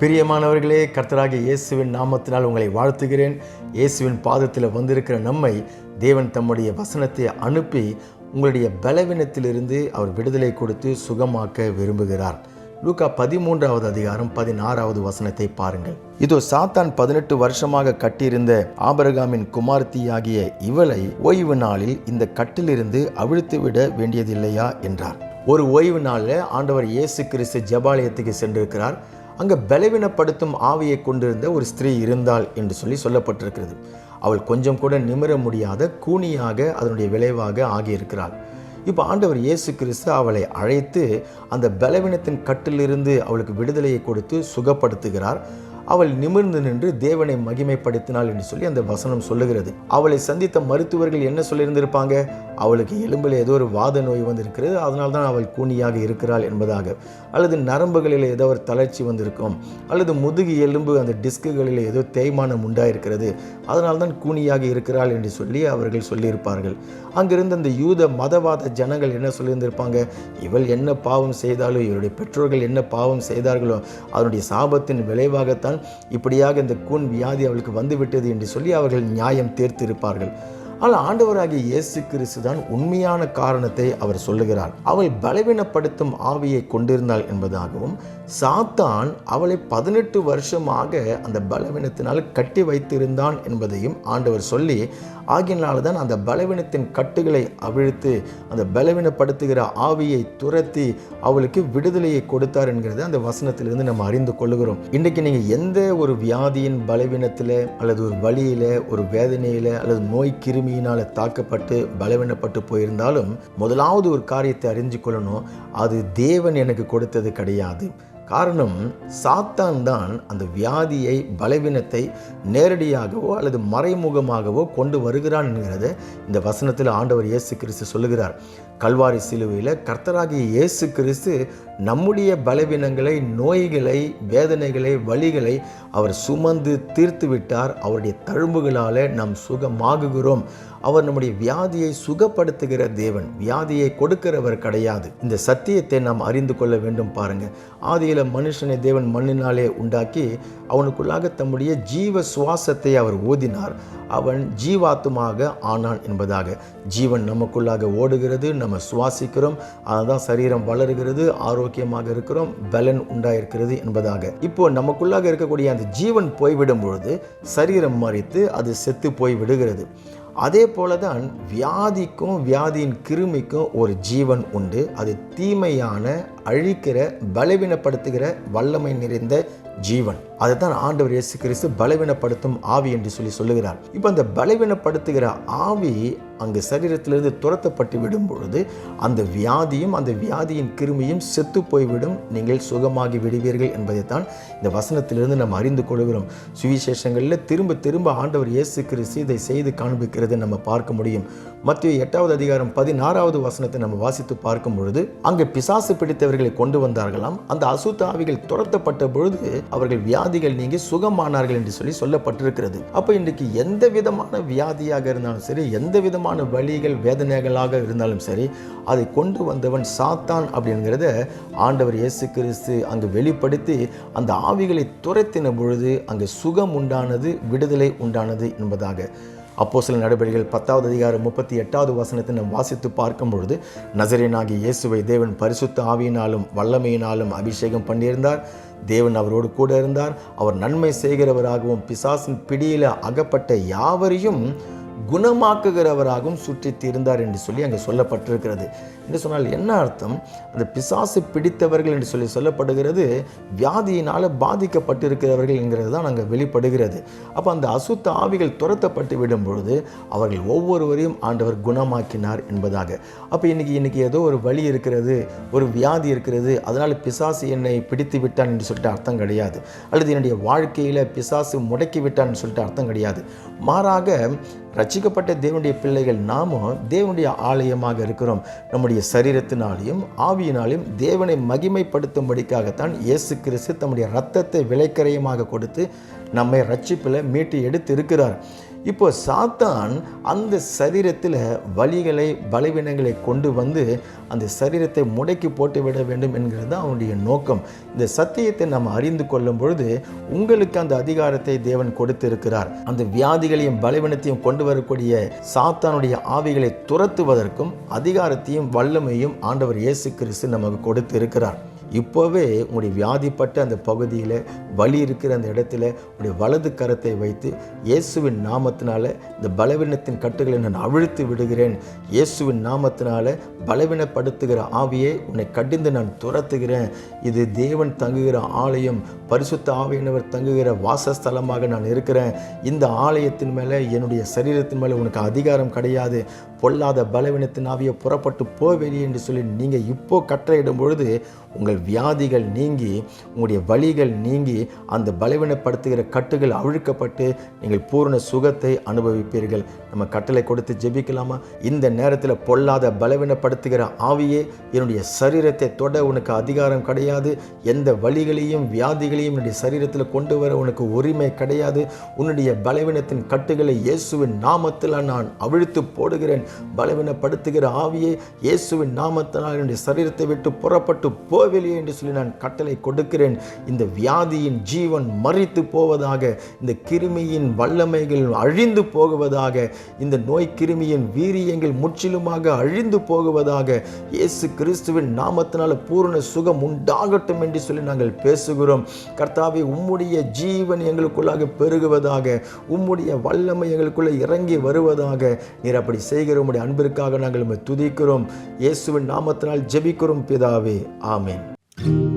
பிரியமானவர்களே கர்த்தராகிய இயேசுவின் நாமத்தினால் உங்களை வாழ்த்துகிறேன். இயேசுவின் பாதத்தில் வந்திருக்கிற நம்மை தேவன் தம்முடைய வசனத்தை அனுப்பி உங்களுடைய பலவீனத்திலிருந்து அவர் விடுதலை கொடுத்து சுகமாக்க விரும்புகிறார். லூக்கா பதிமூன்றாவது அதிகாரம் பதினாறாவது வசனத்தை பாருங்கள். இதோ சாத்தான் பதினெட்டு வருஷமாக கட்டியிருந்த ஆபரகாமின் குமார்த்தியாகிய இவளை ஓய்வு நாளில் இந்த கட்டிலிருந்து அவிழ்த்து விட வேண்டியதில்லையா? என்றார். ஒரு ஓய்வு நாளில் ஆண்டவர் இயேசு கிறிஸ்து ஜபாலயத்துக்கு சென்றிருக்கிறார். அங்கே பலவீனப்படுத்தும் ஆவியை கொண்டிருந்த ஒரு ஸ்திரீ இருந்தாள் என்று சொல்லி சொல்லப்பட்டிருக்கிறது. அவள் கொஞ்சம் கூட நிமிர முடியாத கூனியாக அதனுடைய விளைவாக ஆகியிருக்கிறாள். இப்போ ஆண்டவர் இயேசு கிறிஸ்து அவளை அழைத்து அந்த பலவீனத்தின் கட்டிலிருந்து அவளுக்கு விடுதலையை கொடுத்து சுகப்படுத்துகிறார். அவள் நிமிர்ந்து நின்று தேவனை மகிமைப்படுத்தினாள் என்று சொல்லி அந்த வசனம் சொல்லுகிறது. அவளை சந்தித்த மருத்துவர்கள் என்ன சொல்லியிருந்திருப்பாங்க? அவளுக்கு எலும்பில் ஏதோ ஒரு வாத நோய் வந்திருக்கிறது. அதனால தான் அவள் கூனியாக இருக்கிறாள் என்பதாக. அல்லது நரம்புகளில் ஏதோ ஒரு தளர்ச்சி வந்திருக்கும். அல்லது முதுகு எலும்பு அந்த டிஸ்குகளில் ஏதோ தேய்மானம் உண்டாயிருக்கிறது. அதனால்தான் கூனியாக இருக்கிறாள் என்று சொல்லி அவர்கள் சொல்லியிருப்பார்கள். அங்கிருந்து அந்த யூத மதவாத ஜனங்கள் என்ன சொல்லியிருந்திருப்பாங்க? இவள் என்ன பாவம் செய்தாலோ இவருடைய பெற்றோர்கள் என்ன பாவம் செய்தார்களோ அதனுடைய சாபத்தின் விளைவாகத்தான் இப்படியாக இந்த கூன் வியாதி அவளுக்கு வந்துவிட்டது என்று சொல்லி அவர்கள் நியாயம் தீர்த்திருப்பார்கள். ஆனால் ஆண்டவராகிய இயேசு கிறிஸ்து தான் உண்மையான காரணத்தை அவர் சொல்லுகிறார். அவள் பலவீனப்படுத்தும் ஆவியை கொண்டிருந்தாள் என்பதாகவும் சாத்தான் அவளை பதினெட்டு வருஷமாக அந்த பலவீனத்தினால் கட்டி வைத்திருந்தான் என்பதையும் ஆண்டவர் சொல்லி ஆகியனால தான் அந்த பலவீனத்தின் கட்டுகளை அவிழ்த்து அந்த பலவீனப்படுத்துகிற ஆவியை துரத்தி அவளுக்கு விடுதலையை கொடுத்தார் என்கிறத அந்த வசனத்திலிருந்து நம்ம அறிந்து கொள்ளுகிறோம். இன்றைக்கு நீங்கள் எந்த ஒரு வியாதியின் பலவீனத்தில் அல்லது ஒரு வழியில் ஒரு வேதனையில் அல்லது நோய் கிருமி கிருமியினால் தாக்கப்பட்டு பலவீனப்பட்டு போயிருந்தாலும் முதலாவது ஒரு காரியத்தை அறிஞ்சு கொள்ளணும். அது தேவன் எனக்கு கொடுத்தது கிடையாது. காரணம் சாத்தான் தான் அந்த வியாதியை பலவீனத்தை நேரடியாகவோ அல்லது மறைமுகமாகவோ கொண்டு வருகிறான் என்கிறத இந்த வசனத்தில் ஆண்டவர் இயேசு கிறிஸ்து சொல்லுகிறார். கல்வாரி சிலுவையில் கர்த்தராகிய இயேசு கிறிஸ்து நம்முடைய பலவீனங்களை நோய்களை வேதனைகளை வழிகளை அவர் சுமந்து தீர்த்து விட்டார் அவருடைய தழும்புகளால் நாம் சுகமாகுகிறோம். அவர் நம்முடைய வியாதியை சுகப்படுத்துகிற தேவன் வியாதியை கொடுக்கிறவர் கிடையாது. இந்த சத்தியத்தை நாம் அறிந்து கொள்ள வேண்டும் பாருங்க. ஆதியில் மனுஷனை தேவன் மண்ணினாலே உண்டாக்கி அவனுக்குள்ளாக தம்முடைய ஜீவ சுவாசத்தை அவர் ஊதினார். அவன் ஜீவாத்துமாக ஆனான் என்பதாக. ஜீவன் நமக்குள்ளாக ஓடுகிறது நம்ம சுவாசிக்கிறோம் அதுதான் சரீரம் வளருகிறது ஆரோக்கியமாக இருக்கிறோம் பலன் உண்டாயிருக்கிறது என்பதாக. இப்போ நமக்குள்ளாக இருக்கக்கூடிய அந்த ஜீவன் போய்விடும் பொழுது சரீரம் மறித்து அது செத்து போய் விடுகிறது அதே போல தான் வியாதிக்கும் வியாதியின் கிருமிக்கும் ஒரு ஜீவன் உண்டு. அது தீமையான அழிக்கிற பலவீனப்படுத்துகிற வல்லமை நிறைந்த ஜீவன். அதை தான் ஆண்டவர் இயேசு கிறிஸ்து பலவீனப்படுத்தும் ஆவி என்று சொல்லி சொல்லுகிறார். இப்போ அந்த பலவீனப்படுத்துகிற ஆவி அங்கு சரீரத்திலிருந்து துரத்தப்பட்டு விடும் பொழுது அந்த வியாதியும் அந்த வியாதியின் கிருமியும் செத்து போய்விடும். நீங்கள் சுகமாகி விடுவீர்கள் என்பதைத்தான் இந்த வசனத்திலிருந்து நாம் அறிந்து கொள்கிறோம். சுவிசேஷங்களில் திரும்ப திரும்ப ஆண்டவர் இயேசு கிறிஸ்து இதை செய்து காண்பிக்கிறது நம்ம பார்க்க முடியும். மத்திய எட்டாவது அதிகாரம் பதினாறாவது வசனத்தை நம்ம வாசித்து பார்க்கும் பொழுது அங்கு பிசாசு பிடித்தவர்களை கொண்டு வந்தார்களாம். அந்த அசுத்த ஆவிகள் துரத்தப்பட்ட பொழுது அவர்கள் வியாதிகள் நீங்கி சுகமானார்கள் என்று சொல்லி சொல்லப்பட்டிருக்கிறது. அப்போ இன்றைக்கு எந்த விதமான வியாதியாக இருந்தாலும் சரி எந்த விதமான வழிகள் வேதனைகளாக இருந்தாலும் சரி அதை கொண்டு வந்தவன் சாத்தான் அப்படிங்கிறத ஆண்டவர் இயேசு கிறிஸ்து அங்கு வெளிப்படுத்தி அந்த ஆவிகளை துரத்தின பொழுது அங்கு சுகம் உண்டானது விடுதலை உண்டானது என்பதாக அப்போ சில நடவடிக்கைகள் பத்தாவது அதிகாரம் முப்பத்தி எட்டாவது வசனத்தை நாம் வாசித்து பார்க்கும் பொழுது நசரேனாகி இயேசுவை தேவன் பரிசுத்த ஆவியினாலும் வல்லமையினாலும் அபிஷேகம் பண்ணியிருந்தார். தேவன் அவரோடு கூட இருந்தார். அவர் நன்மை செய்கிறவராகவும் பிசாசின் பிடியில் அகப்பட்ட யாவரையும் குணமாக்குகிறவராகவும் சுற்றி தீர்ந்தார் என்று சொல்லி அங்கே சொல்லப்பட்டிருக்கிறது. என்று சொன்னால் என்ன அர்த்தம்? அந்த பிசாசு பிடித்தவர்கள் என்று சொல்லி சொல்லப்படுகிறது வியாதியினால் பாதிக்கப்பட்டிருக்கிறவர்கள் என்கிறது தான் அங்கே வெளிப்படுகிறது. அப்போ அந்த அசுத்த ஆவிகள் துரத்தப்பட்டு விடும் பொழுது அவர்கள் ஒவ்வொருவரையும் ஆண்டவர் குணமாக்கினார் என்பதாக. அப்போ இன்றைக்கி இன்றைக்கி ஏதோ ஒரு வழி இருக்கிறது ஒரு வியாதி இருக்கிறது அதனால் பிசாசு என்னை பிடித்து விட்டான் என்று சொல்லிட்டு அர்த்தம் கிடையாது. அல்லது என்னுடைய வாழ்க்கையில் பிசாசு முடக்கி விட்டான்னு சொல்லிட்டு அர்த்தம் கிடையாது. மாறாக ரச்சிக்கப்பட்ட தேவனுடைய பிள்ளைகள் நாமும் தேவனுடைய ஆலயமாக இருக்கிறோம். நம்முடைய சரீரத்தினாலையும் ஆவியினாலையும் தேவனை மகிமைப்படுத்தும்படிக்காகத்தான் இயேசு கிறிஸ்து தம்முடைய ரத்தத்தை விலைக்கரையமாக கொடுத்து நம்மை ரட்சிப்பில் மீட்டு எடுத்து இருக்கிறார் இப்போ சாத்தான் அந்த சரீரத்தில் வலிகளை பலவீனங்களை கொண்டு வந்து அந்த சரீரத்தை முடக்கி போட்டு விட வேண்டும் என்கிறது தான் அவனுடைய நோக்கம். இந்த சத்தியத்தை நாம் அறிந்து கொள்ளும் பொழுது உங்களுக்கு அந்த அதிகாரத்தை தேவன் கொடுத்திருக்கிறார். அந்த வியாதிகளையும் பலவீனத்தையும் கொண்டு வரக்கூடிய சாத்தானுடைய ஆவிகளை துரத்துவதற்கும் அதிகாரத்தையும் வல்லமையும் ஆண்டவர் இயேசு கிறிஸ்து நமக்கு கொடுத்து இருக்கிறார் இப்போவே உங்களுடைய வியாதிப்பட்ட அந்த பகுதியில் வலி இருக்கிற அந்த இடத்துல உங்களுடைய வலது கரத்தை வைத்து இயேசுவின் நாமத்தினால இந்த பலவீனத்தின் கட்டுகளை நான் அவிழ்த்து விடுகிறேன். இயேசுவின் நாமத்தினால பலவீனப்படுத்துகிற ஆவியை உன்னை கடிந்து நான் துரத்துகிறேன். இது தேவன் தங்குகிற ஆலயம் பரிசுத்த ஆவியினவர் தங்குகிற வாசஸ்தலமாக நான் இருக்கிறேன். இந்த ஆலயத்தின் மேலே என்னுடைய சரீரத்தின் மேலே உனக்கு அதிகாரம் கிடையாது. பொல்லாத பலவீனத்தின் ஆவியை புறப்பட்டு போவெளி என்று சொல்லி நீங்கள் இப்போ கட்டளையிடும் பொழுது உங்கள் வியாதிகள் நீங்கி உங்களுடைய வழிகள் நீங்கி அந்த பலவீனப்படுத்துகிற கட்டுகள் அவிழ்க்கப்பட்டு நீங்கள் பூர்ண சுகத்தை அனுபவிப்பீர்கள். நம்ம கட்டளை கொடுத்து ஜெபிக்கலாமா? இந்த நேரத்தில் பொல்லாத பலவீனப்படுத்துகிற ஆவியே என்னுடைய சரீரத்தை தொட உனக்கு அதிகாரம் கிடையாது. எந்த வழிகளையும் வியாதிகளையும் என்னுடைய சரீரத்தில் கொண்டு வர உனக்கு உரிமை கிடையாது. உன்னுடைய பலவீனத்தின் கட்டுகளை இயேசுவின் நாமத்தில் நான் அவிழ்த்து போடுகிறேன். பலவீனப்படுத்துகிற ஆவியே இயேசுவின் நாமத்தினால் என்னுடைய சரீரத்தை விட்டு புறப்பட்டு போவெளியே என்று சொல்லி நான் கட்டளை கொடுக்கிறேன். இந்த வியாதியின் ஜீவன் மறித்து போவதாக இந்த கிருமியின் வல்லமைகள் அழிந்து போகுவதாக இந்த நோய் கிருமியின் வீரியங்கள் முற்றிலுமாக அழிந்து போகுவதாக இயேசு கிறிஸ்துவின் நாமத்தினால் பூரண சுகம் உண்டாகட்டும் என்று சொல்லி நாங்கள் பேசுகிறோம். கர்த்தாவை உம்முடைய ஜீவன் எங்களுக்குள்ளாக பெருகுவதாக உம்முடைய வல்லமை எங்களுக்குள்ளே இறங்கி வருவதாக நீர் அப்படி செய்கிற உம்முடைய அன்பிற்காக நாங்கள் துதிக்கிறோம். இயேசுவின் நாமத்தினால் ஜெபிக்கிறோம் பிதாவே. ஆமேன். thank you